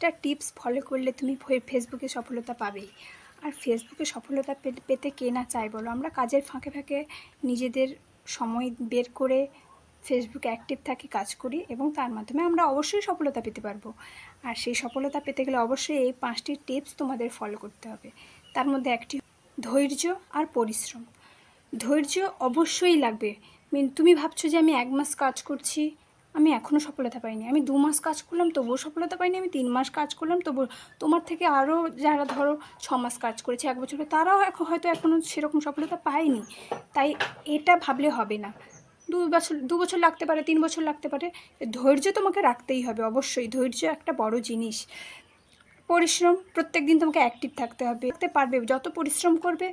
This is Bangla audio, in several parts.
পাঁচটা টিপস ফলো করলে তুমি ফেসবুকে সফলতা পাবেই। আর ফেসবুকে সফলতা পেতে কে না চাই বলো? আমরা কাজের ফাঁকে ফাঁকে নিজেদের সময় বের করে ফেসবুকে অ্যাক্টিভ থাকি, কাজ করি এবং তার মাধ্যমে আমরা অবশ্যই সফলতা পেতে পারব। আর সেই সফলতা পেতে গেলে অবশ্যই এই পাঁচটি টিপস তোমাদের ফলো করতে হবে। তার মধ্যে একটি ধৈর্য আর পরিশ্রম। ধৈর্য অবশ্যই লাগবে। মিন- তুমি ভাবছ যে আমি এক মাস কাজ করছি আমি এখনও সফলতা পাইনি। আমি দু মাস কাজ করলাম, তবুও সফলতা পাইনি। আমি তিন মাস কাজ করলাম, তবুও তোমার থেকে আরও যারা ধরো ছ মাস কাজ করেছে, এক বছর তারাও এখন হয়তো এখনও সেরকম সফলতা পায়নি। তাই এটা ভাবলে হবে না। দু বছর দু বছর লাগতে পারে, তিন বছর লাগতে পারে, ধৈর্য তোমাকে রাখতেই হবে অবশ্যই। ধৈর্য একটা বড় জিনিস। পরিশ্রম প্রত্যেক দিন তোমাকে অ্যাক্টিভ থাকতে হবে, থাকতে পারবে। যত পরিশ্রম করবে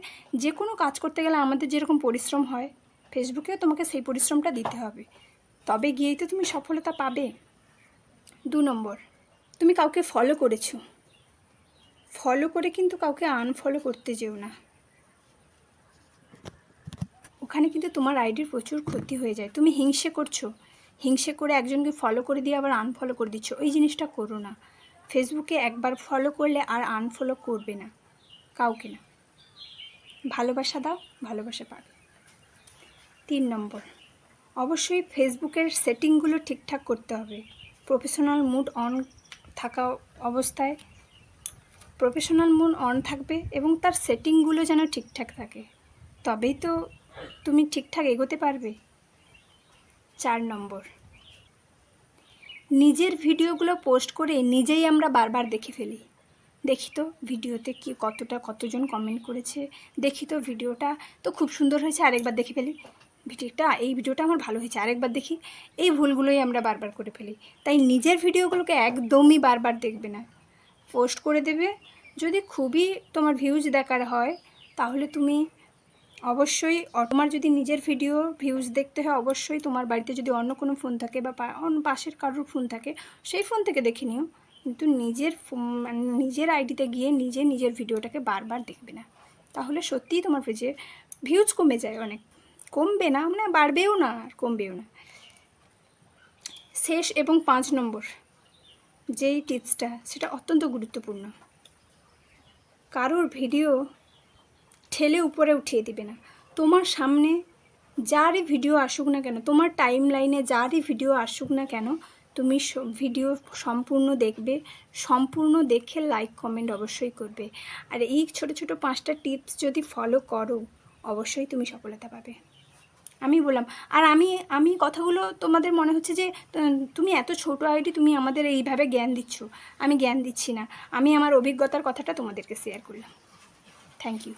যে কোনো কাজ করতে গেলে আমাদের যেরকম পরিশ্রম হয় ফেসবুকেও তোমাকে সেই পরিশ্রমটা দিতে হবে। তবে গিয়েই তো তুমি সফলতা পাবে। দু নম্বর, তুমি কাউকে ফলো করেছ। ফলো করে কিন্তু কাউকে আনফলো করতে যেও না। ওখানে কিন্তু তোমার আইডির প্রচুর ক্ষতি হয়ে যায়। তুমি হিংসে করছ। হিংসে করে একজনকে ফলো করে দিয়ে আবার আনফলো করে দিচ্ছ। ওই জিনিসটা করো না। ফেসবুকে একবার ফলো করলে আর আনফলো করবে না। কাউকে না। ভালোবাসা দাও, ভালোবাসা পাবে। তিন নম্বর অবশ্যই ফেসবুকের সেটিংগুলো ঠিকঠাক করতে হবে। প্রফেশনাল মুড অন থাকা অবস্থায় প্রফেশনাল মুড অন থাকবে এবং তার সেটিংগুলো যেন ঠিকঠাক থাকে। তবেই তো তুমি ঠিকঠাক এগোতে পারবে। চার নম্বর। নিজের ভিডিওগুলো পোস্ট করে নিজেই আমরা বারবার দেখে ফেলি। দেখি তো ভিডিওতে কি কতটা কতজন কমেন্ট করেছে, দেখি তো ভিডিওটা। তো খুব সুন্দর হয়েছে, আরেকবার দেখে ফেলি। ভিডিওটা, এই ভিডিওটা আমার ভালো হয়েছে। আরেকবার দেখি, এই ভুলগুলোই আমরা বারবার করে ফেলি। তাই নিজের ভিডিওগুলোকে একদমই বারবার দেখবে না। পোস্ট করে দেবে, যদি খুবই তোমার ভিউজ দেখার হয়, তাহলে তুমি অবশ্যই তোমার যদি নিজের ভিডিও ভিউজ দেখতে হয়, অবশ্যই তোমার বাড়িতে যদি অন্য কোনো ফোন থাকে বা অন্য পাশের কারোর ফোন থাকে, সেই ফোন থেকে দেখে নিও। কিন্তু নিজের মানে নিজের আইডিতে গিয়ে নিজে নিজের ভিডিওটাকে বারবার দেখবে না। তাহলে সত্যিই তোমার পেজে ভিউজ কমে যায় অনেক। কমবে না মানে বাড়বেও না আর কমবেও না। শেষ এবং পাঁচ নম্বর, যেই টিপসটা সেটা অত্যন্ত গুরুত্বপূর্ণ। কারোর ভিডিও ঠেলে উপরে উঠিয়ে দিবে না। তোমার সামনে যারই ভিডিও আসুক না কেন, তোমার টাইম লাইনে যারই ভিডিও আসুক না কেন, তুমি ভিডিও সম্পূর্ণ দেখবে, সম্পূর্ণ দেখে লাইক কমেন্ট অবশ্যই করবে। আর এই ছোট ছোট পাঁচটা টিপস যদি ফলো করো, অবশ্যই তুমি সফলতা পাবে। আমি বললাম। আর আমি আমি কথাগুলো তোমাদের মনে হচ্ছে যে তুমি এত ছোট আইডি তুমি আমাদের এইভাবে জ্ঞান দিচ্ছ। আমি জ্ঞান দিচ্ছি না। আমি আমার অভিজ্ঞতার কথাটা তোমাদেরকে শেয়ার করলাম। Thank you